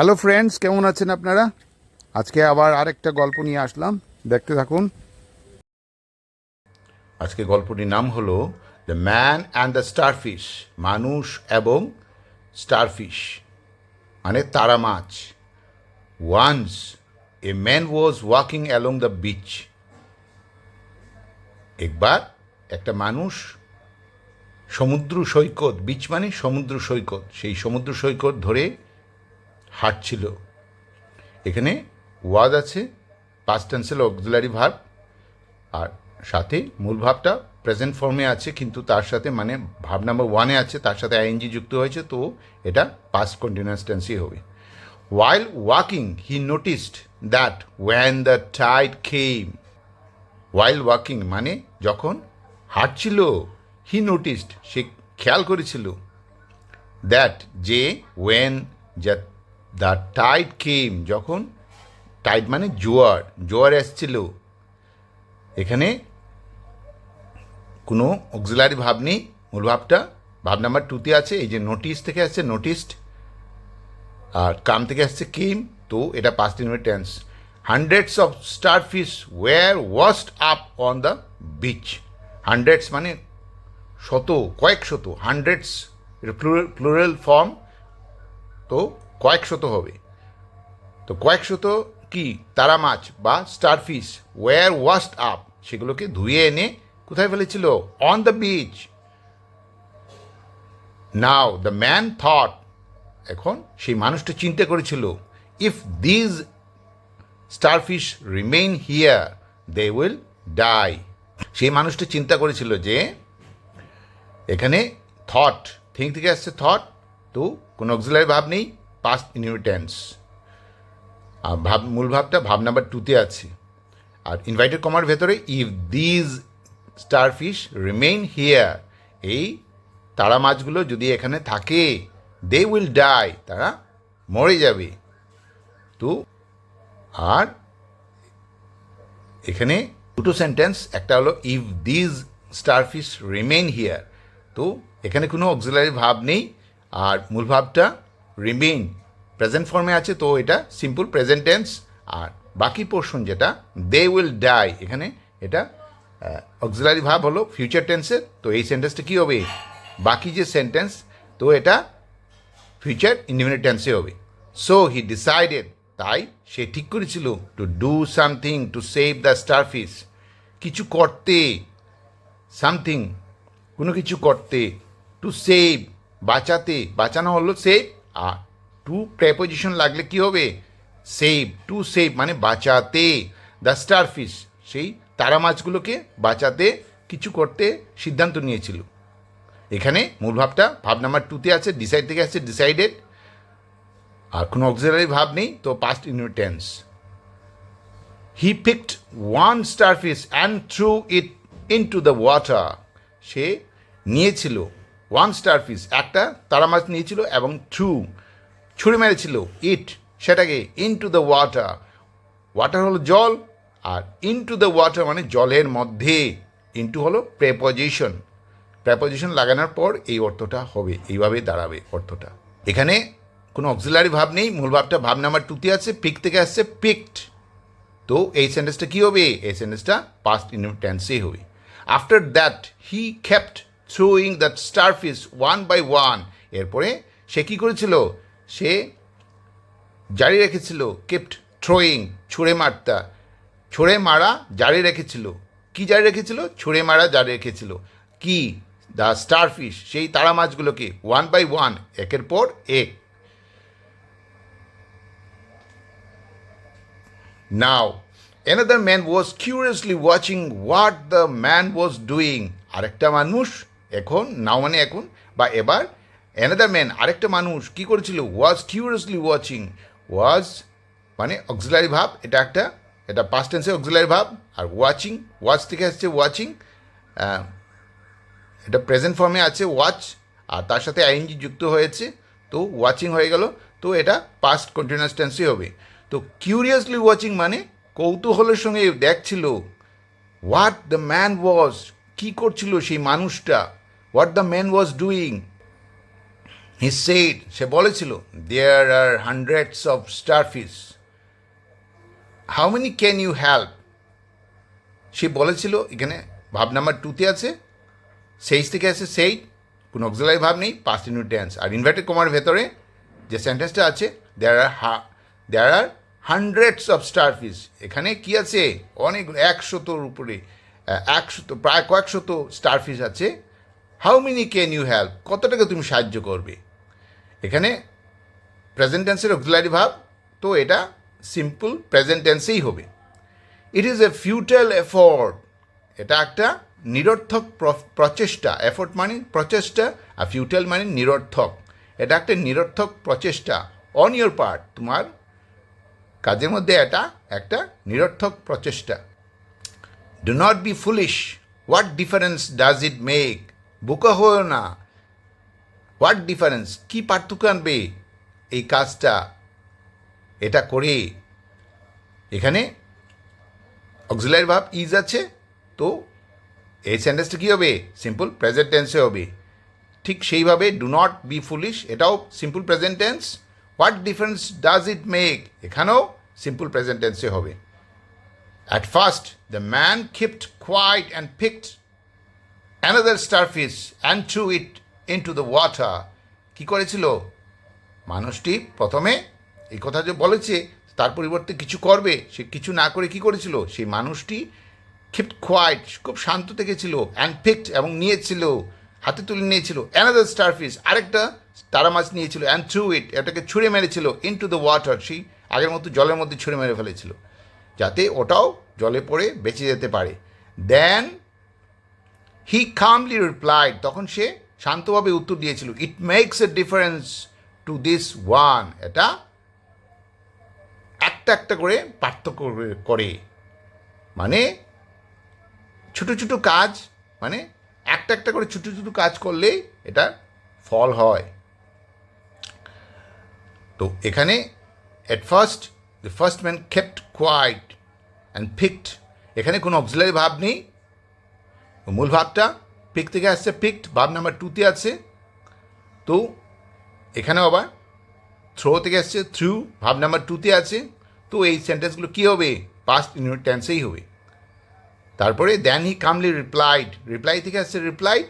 Hello friends কেমন আছেন আপনারা? আজকে আবার আরেকটা গল্প নিয়ে আসলাম। দেখতে থাকুন। আজকে গল্পটির নাম হলো the man and the starfish মানুষ এবং স্টারফিশ মানে তারা মাছ। Once a man was walking along the beach একবার একটা মানুষ সমুদ্র সৈকত বিচ মানে সমুদ্র সৈকত। সেই সমুদ্র সৈকত ধরে হাঁটছিল এখানে ওয়াজ আছে পাস্ট টেন্সেল অক্সিলারি ভার্ব আর সাথে মূল ভাবটা প্রেজেন্ট ফর্মে আছে, কিন্তু তার সাথে মানে ভাব নাম্বার ওয়ানে আছে, তার সাথে আইএনজি যুক্ত হয়েছে, তো এটা পাস্ট কন্টিনিউয়াস টেন্সই হবে। While walking he noticed that one the tide Khem while walking মানে যখন হাঁটছিল হি নোটিসড সে খেয়াল করেছিল দ্যাট যে ওয়েন দ্য টাইড কেম যখন টাইড মানে জোয়ার জোয়ার এসছিল এখানে কোনো অক্সিলারি ভাব নেই, মূল ভাবটা, ভাব নাম্বার টুতে আছে, এই যে নোটিস থেকে আসছে নোটিসড আর কাম থেকে আসছে কেম তো এটা past unit tense hundreds of starfish were washed up on the beach hundreds মানে শত, কয়েক শত হান্ড্রেডস প্লুরাল ফর্ম তো কয়েক শত হবে। তো কয়েক শত কি? তারা মাছ বা স্টারফিশ ওয়ার ওয়াস্ট আপ সেগুলোকে ধুয়ে এনে কোথায় ফেলেছিল? On the beach now the man thought এখন সেই মানুষটা চিন্তা করেছিল if these starfish remain here they will die সেই মানুষটা চিন্তা করেছিল যে, এখানে থট থিঙ্ক থেকে আসছে থট তো কোনো অক্সিলারি ভাব নেই। পাস্ট ইনহিবিটেন্স আর ভাব, মূল ভাবটা ভাব নাম্বার টুতে আছে। আর ইনভাইটেড কমার ভেতরে if these starfish remain here এই তারা মাছগুলো যদি এখানে থাকে দে উইল ডাই তারা মরে যাবে। তো, আর এখানে দুটো সেন্টেন্স একটা হলো if these starfish remain here তো এখানে কোনো অক্সিলারি ভাব নেই। আর মূল ভাবটা রিমেইন প্রেজেন্ট ফর্মে আছে তো এটা সিম্পল প্রেজেন্ট টেন্স আর বাকি পোর্শন যেটা দে উইল ডাই এখানে এটা অক্সিলারি ভাব হলো ফিউচার টেন্সের তো এই সেন্টেন্সটা কী হবে? বাকি যে সেন্টেন্স তো এটা ফিউচার ইন্ডিপেন্ডেন্ট টেন্সে হবে। সো হি ডিসাইডেড তাই সে ঠিক করেছিল to do something to save the starfish কিছু করতে সামথিং কোনো কিছু করতে টু সেভ বাঁচাতে, বাঁচানো হলো সেভ আর টু প্রেপোজিশন লাগলে কি হবে? সেভ টু সেভ মানে বাঁচাতে। দ্য স্টার স্টারফিশ সেই তারা মাছগুলোকে বাঁচাতে কিছু করতে সিদ্ধান্ত নিয়েছিল। এখানে মূল ভাবটা, ভাব নাম্বার টুতে আছে ডিসাইড থেকে আছে ডিসাইডেড আর কোনো অক্সিলারি ভাব নেই, তো past unit tense he picked one starfish and threw it into the water সে নিয়েছিল। ওয়ান স্টারফিশ একটা তারা মাছ নিয়েছিল এবং থ্রু ছুঁড়ে মেরেছিল ইট সেটাকে into the water water হলো জল, আর ইন টু দ্য ওয়াটার মানে জলের মধ্যে। ইনটু হলো প্রেপজিশন প্রেপজিশন লাগানোর পর এই অর্থটা হবে, এইভাবে দাঁড়াবে অর্থটা। এখানে কোনো অক্সিলারি ভাব নেই, মূল ভাবটা ভাব নাম্বার টুতে আছে পিক থেকে আসছে পিকড তো এই সেন্টেন্সটা কী হবে? এই সেন্টেন্সটা পাস্ট ইন টেন্সেই হবে। After that he kept throwing that starfish one by one এরপরে সে কী করেছিল? সে জারি রেখেছিল কেপ্ট থ্রোয়িং ছুঁড়ে মারতা। ছুঁড়ে মারা জারি রেখেছিল। কি জারি রেখেছিল? ছুঁড়ে মারা জারি রেখেছিল। কি? দ্য স্টারফিশ সেই তারা মাছগুলোকে ওয়ান বাই ওয়ান একের পর এক। Now another man was curiously watching what the man was doing. আরেকটা মানুষ এখন নাও মানে এখন, বা এবার অ্যানাদার ম্যান আরেকটা মানুষ, কি করেছিল? ওয়াজ কিউরিয়াসলি ওয়াচিং ওয়াজ মানে অক্সিলারি ভাব, এটা একটা, এটা পাস্ট টেন্সে অক্সিলারি ভাব, আর ওয়াচিং ওয়াচ থেকে আসছে ওয়াচিং এটা প্রেজেন্ট ফর্মে আছে ওয়াচ আর তার সাথে আইএনজি যুক্ত হয়েছে, তো ওয়াচিং হয়ে গেল, তো এটা পাস্ট কন্টিনিউয়াস টেন্সই হবে। তো কিউরিয়াসলি ওয়াচিং মানে কৌতূহলের সঙ্গে দেখছিল হোয়াট দ্য ম্যান ওয়াজ কী করছিল সেই মানুষটা what the man was doing he said সে বলেছিল there are hundreds of starfish how many can you help সে বলেছিল, এখানে ভাব নাম্বার টুতে আছে সেইজ থেকে আছে সেই কোনো অক্সিলারি ভাব নেই পাস্ট ইউনিট টেন্স আর ইনভার্টেড কমার ভেতরে যে সেন্টেন্সটা আছে there are Ha there are hundreds of starfish এখানে কি আছে? অনেক, একশতর উপরে একশত, প্রায় কয়েকশত স্টারফিশ আছে। How many can you help কতটাকে তুমি সাহায্য করবে? এখানে প্রেজেন্ট টেন্সের অক্সিলারি ভাব, তো এটা সিম্পল প্রেজেন্ট টেন্সেই হবে। ইট ইজ এ ফিউটাল এফোর্ট এটা একটা নিরর্থক প্র- প্রচেষ্টা। এফোর্ট মানে প্রচেষ্টা, আর ফিউটাল মানে নিরর্থক। এটা একটা নিরর্থক প্রচেষ্টা অন ইয়োর পার্ট তোমার কাজের মধ্যে এটা একটা নিরর্থক প্রচেষ্টা। Do not be foolish what difference does it make বোকা হয়েও না। হোয়াট ডিফারেন্স কী পার্থক্য আনবে এই কাজটা? এটা করে এখানে অক্সিলারি ভাব ইজ আছে, তো এই সেন্টেন্সটা কী হবে? সিম্পল প্রেজেন্ট টেন্সে হবে। ঠিক সেইভাবে ডু নট বি ফুলিশ এটাও simple present tense what difference does it make এখানেও সিম্পল প্রেজেন্ট টেন্সে হবে। At first the man kept quiet and picked another starfish and threw it into the water কী করেছিল? মানুষটি প্রথমে এই কথা যে বলেছে, তার পরিবর্তে কিছু করবে, সে কিছু না করে কি করেছিল? সেই মানুষটি ক্ষিপ্ট কোয়াইট খুব শান্ত থেকেছিল অ্যান্ড পিকড এবং নিয়েছিল, হাতে তুলে নিয়েছিল। অ্যানাদার স্টারফিশ আরেকটা তারা মাছ নিয়েছিল অ্যান্ড থ্রু ইট এটাকে ছুঁড়ে মেরেছিল ইন টু দ্য ওয়াটার সেই আগের মতো জলের মধ্যে ছুঁড়ে মেরে ফেলেছিল, যাতে ওটাও জলে পড়ে বেঁচে যেতে পারে। দেন হি কামলি রিপ্লাইড তখন সে শান্তভাবে উত্তর দিয়েছিল it makes a difference to this one এটা একটা একটা করে পার্থক্য করে- মানে ছোট ছোট কাজ মানে একটা একটা করে ছোট ছোট কাজ করলেই এটা ফল হয়। তো এখানে at first the first man kept quiet and picked এখানে কোনো অক্সিলারি ভাব নেই। মূল ভাবটা পিক থেকে আসছে পিকড ভাব নাম্বার টুতে আছে। তো এখানেও আবার থ্রো থেকে আসছে থ্রু ভাব নাম্বার টুতে আছে। তো এই সেন্টেন্সগুলো কী হবে? পাস্ট ইউনিট টেন্সেই হবে। তারপরে দেন হি কামলি রিপ্লাইড রিপ্লাই থেকে আসছে রিপ্লাইড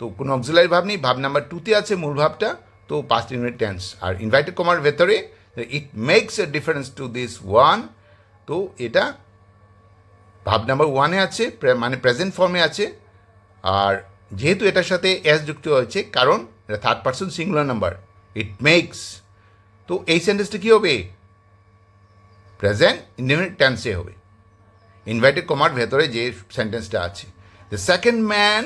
তো কোনো অক্সিলারি ভাব নেই, ভাব নাম্বার টুতে আছে মূল ভাবটা। তো পাস্ট ইউনিট টেন্স আর ইনভাইটেড কমার ভেতরে it makes a difference to this one তো এটা ভাব নাম্বার ওয়ানে আছে মানে প্রেজেন্ট ফর্মে আছে, আর যেহেতু এটার সাথে এস যুক্ত হয়েছে, কারণ এটা third person singular number it makes তো এই সেন্টেন্সটা কী হবে? প্রেজেন্ট ইন্ডিফিনিট টেন্সে হবে ইনভাইটেড কমার ভেতরে যে সেন্টেন্সটা আছে। দ্য সেকেন্ড ম্যান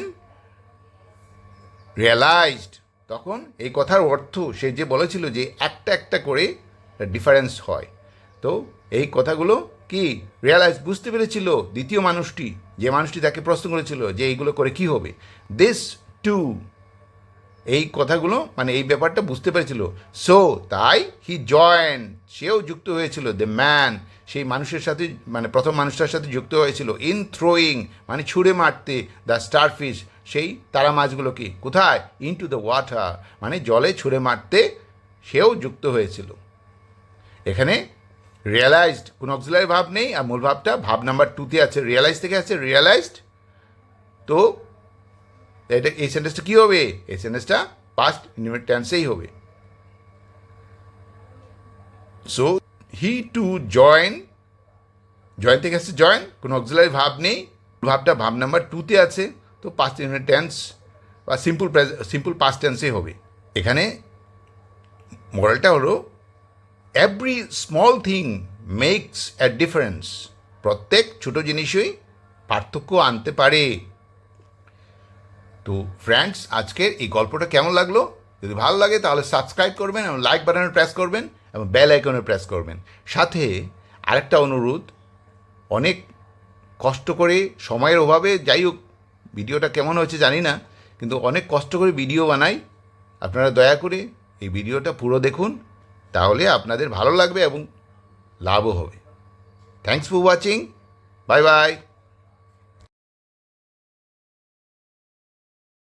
রিয়েলাইজড তখন এই কথার অর্থ সে যে বলেছিল যে একটা একটা করে ডিফারেন্স হয়, তো এই কথাগুলো কি? রিয়েলাইজ বুঝতে পেরেছিল দ্বিতীয় মানুষটি, যে মানুষটি তাকে প্রশ্ন করেছিল যে এইগুলো করে কি হবে। দিস টু এই কথাগুলো মানে এই ব্যাপারটা বুঝতে পেরেছিল। সো তাই হি জয়েন সেও যুক্ত হয়েছিল দ্য ম্যান সেই মানুষের সাথে মানে প্রথম মানুষটার সাথে যুক্ত হয়েছিল ইন থ্রোয়িং মানে ছুঁড়ে মারতে দ্য স্টারফিশ সেই তারা মাছগুলোকে কোথায়? ইন টু দ্য ওয়াটার মানে জলে ছুঁড়ে মারতে, সেও যুক্ত হয়েছিল। এখানে রিয়েলাইজড কোনো অক্সিলারি ভাব নেই, আর মূল ভাবটা, ভাব নাম্বার টুতে আছে রিয়েলাইজ থেকে আছে রিয়েলাইজড তো এটা এই সেন্টেন্সটা কী হবে? এই সেন্টেন্সটা পাস্ট ইনডিফিনিট টেন্সেই হবে। So he to join join থেকে আসছে জয়েন কোনো অক্সিলারি ভাব নেই ভাবটা ভাব নাম্বার টুতে আছে, তো পাস্ট ইউনিট টেন্স বা সিম্পল সিম্পল পাস্ট টেন্সেই হবে। এখানে মোরালটা হলো every small thing makes a difference প্রত্যেক ছোট জিনিসই পার্থক্য আনতে পারে। তো ফ্রেন্ডস আজকের এই গল্পটা কেমন লাগল? যদি ভালো লাগে, তাহলে সাবস্ক্রাইব করবেন এবং লাইক বাটনে প্রেস করবেন এবং বেল আইকনে প্রেস করবেন। সাথে আরেকটা অনুরোধ, অনেক কষ্ট করে সময়ের অভাবে, যাই হোক, ভিডিওটা কেমন হয়েছে জানি না, কিন্তু অনেক কষ্ট করে ভিডিও বানাই। আপনারা দয়া করে এই ভিডিওটা পুরো দেখুন। তাহলে আপনাদের ভালো লাগবে এবং লাভও হবে। Thanks for watching bye bye